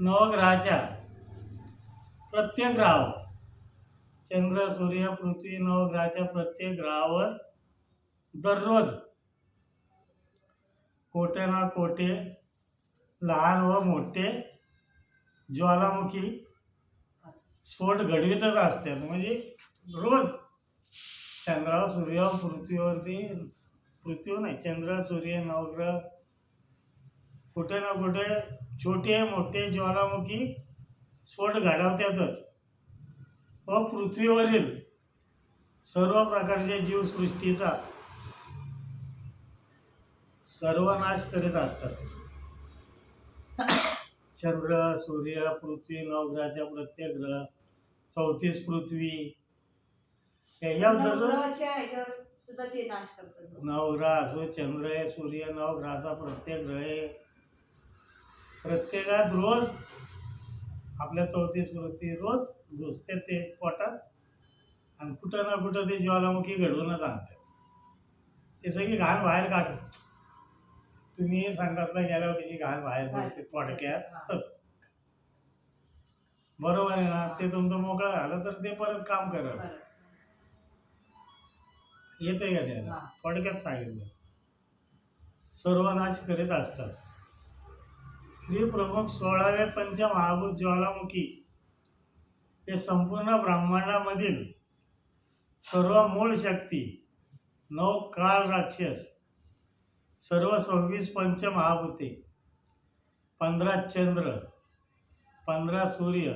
नवग्रहाच्या प्रत्येक ग्रहावर. चंद्र सूर्य पृथ्वी नवग्रहाच्या प्रत्येक ग्रहावर दररोज कोटे ना कोटे लहान व मोठे ज्वालामुखी स्फोट घडवीतच असतात. म्हणजे रोज चंद्र सूर्य पृथ्वीवरती पृथ्वी नाही चंद्र सूर्य नवग्रह कुठे ना कुठे छोटे मोठे ज्वालामुखी स्फोट घडवतातच व पृथ्वीवरील सर्व प्रकारच्या जीवसृष्टीचा सर्वनाश करीत असतात. चंद्र सूर्य पृथ्वी नवग्रहाच्या प्रत्येक ग्रह चौतीस पृथ्वी नवग्रह असो चंद्र आहे सूर्य नवग्रहाचा प्रत्येक ग्रह प्रत्येकात रोज आपल्या चौतीस पृथ्वी रोज घुसते ते पोटात आणि कुठं ना कुठं ते ज्वालामुखी घडवूनच आणतात. ते सगळी घाण बाहेर काढतात तुम्ही संघातला गेल्यावर त्याची घाण बाहेर पडते थोडक्यात तसं. बरोबर आहे ना? ते तुमचं मोकळं झालं तर ते परत काम करत. येते का त्याला. थोडक्यात सांगितलं. सर्वनाश करीत असतात. श्री प्रमुख सोळावे पंचमहाभूत ज्वालामुखी. हे संपूर्ण ब्रह्मांडामधील सर्व मूळ शक्ती नऊ काळ राक्षस सर्व सव्वीस पंचमहाभूते पंधरा चंद्र पंधरा सूर्य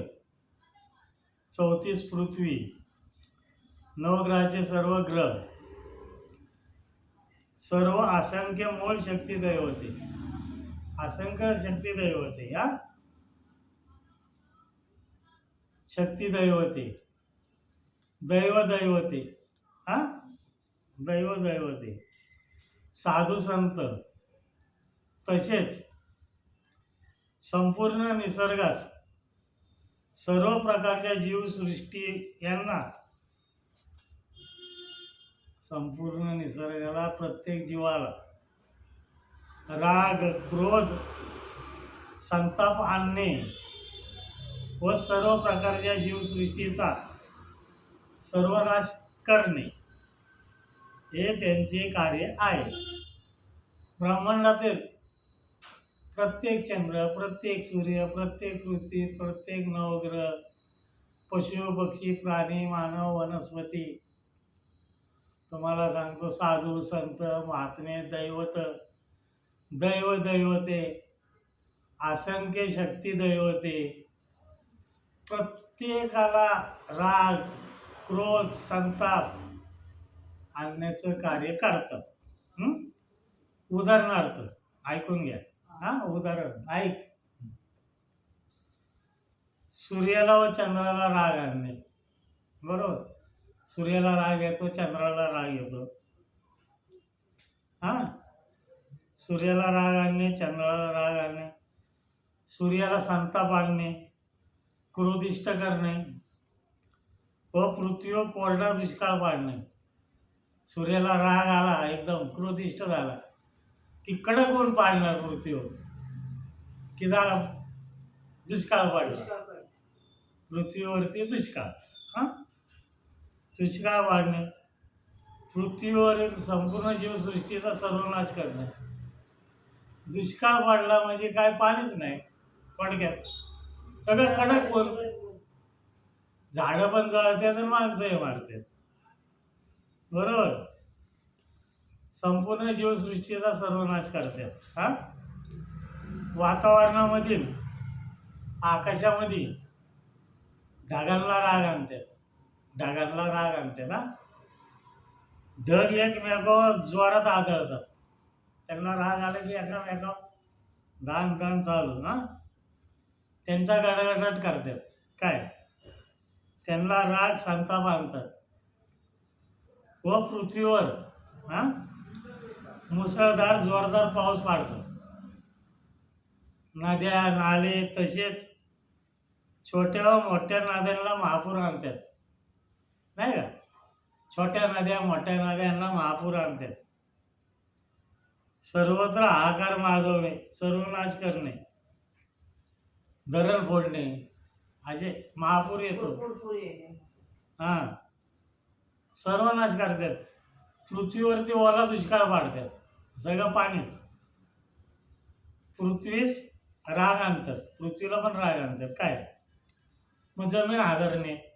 चौतीस पृथ्वी नवग्रहाचे सर्व ग्रह सर्व असंख्य मूळ शक्ती दैवते. असंख्य शक्तिदैवते या शक्तिदैवते दैवदैवते हा? दैवदैवते साधू संत तसेच संपूर्ण निसर्गास सर्व प्रकारच्या जीवसृष्टी यांना संपूर्ण निसर्गाला प्रत्येक जीवाला राग क्रोध संताप आणणे व सर्व प्रकारच्या जीवसृष्टीचा सर्वनाश करणे हे त्यांचे कार्य आहे. ब्रह्मांडातील प्रत्येक चंद्र प्रत्येक सूर्य प्रत्येक पृथ्वी प्रत्येक नवग्रह पशु पक्षी प्राणी मानव वनस्पती. तुम्हाला सांगतो साधू संत महात्मे दैवत दैव दैवते असंख्य शक्ती दैवते. प्रत्येकाला राग क्रोध संताप आणण्याचं कार्य करतात उदाहरणार्थ ऐकून घ्या. हां उदाहरण ऐक. सूर्याला व चंद्राला राग आणणे. बरोबर? सूर्याला राग येतो चंद्राला राग येतो. हां? सूर्याला राग आणणे चंद्राला राग आणणे सूर्याला संताप आणणे क्रोधिष्ट करणे व पृथ्वीवर कोरडा दुष्काळ पाडणे. सूर्याला राग आला एकदम क्रोधिष्ट झाला. की कडक ऊन पाडणार पृथ्वीवर की झाला दुष्काळ पाडला. पृथ्वीवरती दुष्काळ. हां? दुष्काळ वाढणे पृथ्वीवरील संपूर्ण जीवसृष्टीचा सर्वनाश करणे. दुष्काळ पडला म्हणजे काय पाणीच नाही. थोडक्यात सगळं कडक बोल झाडं पण जळतात आणि माणसंही मारतात बरोबर? संपूर्ण जीवसृष्टीचा सर्वनाश करतात हा? वातावरणामधील आकाशामध्ये ढगांना राग आणतात ढगांना राग आणतात ना ढग एकमेकावर जोरात आदळतात. त्यांना राग आला की एका धान दान चालू ना त्यांचा गडगडाट करतात. काय? त्यांना राग संताप आणतात व पृथ्वीवर हा? मुसळधार जोरदार पाऊस पाडतो. नद्या नाले तसेच छोट्या व मोठ्या नद्यांना महापूर आणतात. नाही का? छोट्या नद्या मोठ्या नद्यांना महापूर आणतात. सर्वत्र हाहाकार माजवणे सर्वनाश करणे. धरण फोडणे. असे महापूर येतो. हां. सर्व नाश करतात. पृथ्वीवरती ओला दुष्काळ पाडतात. सगळं पाणीच. पृथ्वीस राग आणतात. पृथ्वीला पण राग आणतात. काय? मग जमीन हादरणे.